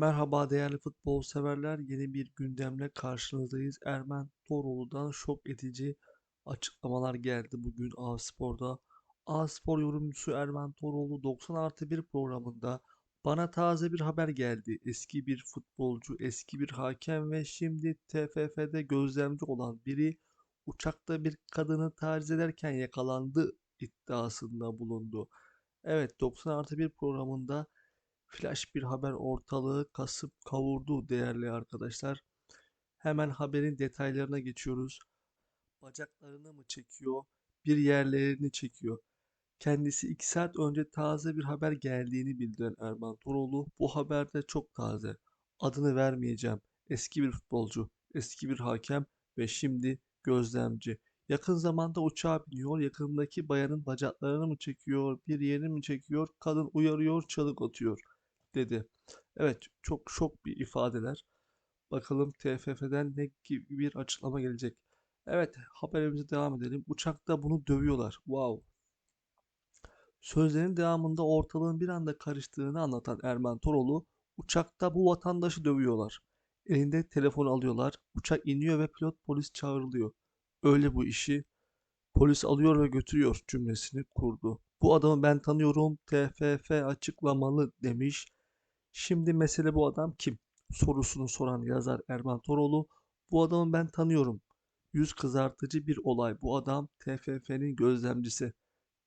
Merhaba değerli futbol severler. Yeni bir gündemle karşınızdayız. Ermen Toroğlu'dan şok edici açıklamalar geldi bugün A-Spor'da. A-Spor yorumcusu Ermen Toroğlu 90 artı 1 programında bana taze bir haber geldi. Eski bir futbolcu, eski bir hakem ve şimdi TFF'de gözlemci olan biri uçakta bir kadını taciz ederken yakalandı iddiasında bulundu. Evet 90 artı 1 programında Flash bir haber ortalığı kasıp kavurdu değerli arkadaşlar. Hemen haberin detaylarına geçiyoruz. Bacaklarını mı çekiyor, bir yerlerini çekiyor. Kendisi 2 saat önce taze bir haber geldiğini bildiren Erman Toroğlu bu haberde çok taze. Adını vermeyeceğim. Eski bir futbolcu, eski bir hakem ve şimdi gözlemci. Yakın zamanda uçağa biniyor, yakındaki bayanın bacaklarını mı çekiyor, bir yerini mi çekiyor, kadın uyarıyor, çalık atıyor dedi. Evet çok şok bir ifadeler. Bakalım TFF'den ne gibi bir açıklama gelecek. Evet haberimize devam edelim. Uçakta bunu dövüyorlar. Wow. Sözlerin devamında ortalığın bir anda karıştığını anlatan Erman Toroğlu, uçakta bu vatandaşı dövüyorlar. Elinde telefonu alıyorlar. Uçak iniyor ve pilot polis çağrılıyor. Öyle bu işi. Polis alıyor ve götürüyor cümlesini kurdu. Bu adamı ben tanıyorum. TFF açıklamalı demiş. Şimdi mesele bu adam kim? Sorusunu soran yazar Erman Toroğlu. Bu adamı ben tanıyorum. Yüz kızartıcı bir olay. Bu adam TFF'nin gözlemcisi.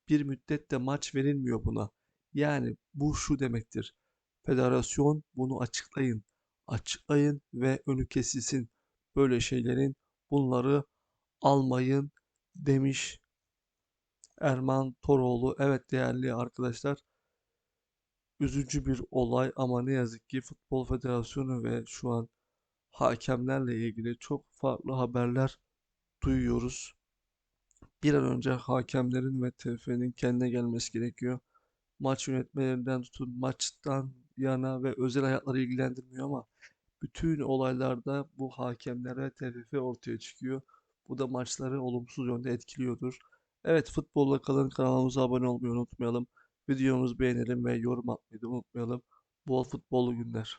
Bir müddet de maç verilmiyor buna. Yani bu şu demektir. Federasyon bunu açıklayın. Açıklayın ve önü kesilsin. Böyle şeylerin bunları almayın demiş Erman Toroğlu. Evet değerli arkadaşlar üzücü bir olay ama ne yazık ki Futbol Federasyonu ve şu an hakemlerle ilgili çok farklı haberler duyuyoruz. Bir an önce hakemlerin ve TFF'nin kendine gelmesi gerekiyor. Maç yönetmelerinden tutun maçtan yana ve özel hayatları ilgilendirmiyor ama bütün olaylarda bu hakemler ve TFF ortaya çıkıyor. Bu da maçları olumsuz yönde etkiliyordur. Evet futbolla kalın kanalımıza abone olmayı unutmayalım. Videomuzu beğenelim ve yorum atmayı da unutmayalım. Bol futbollu günler.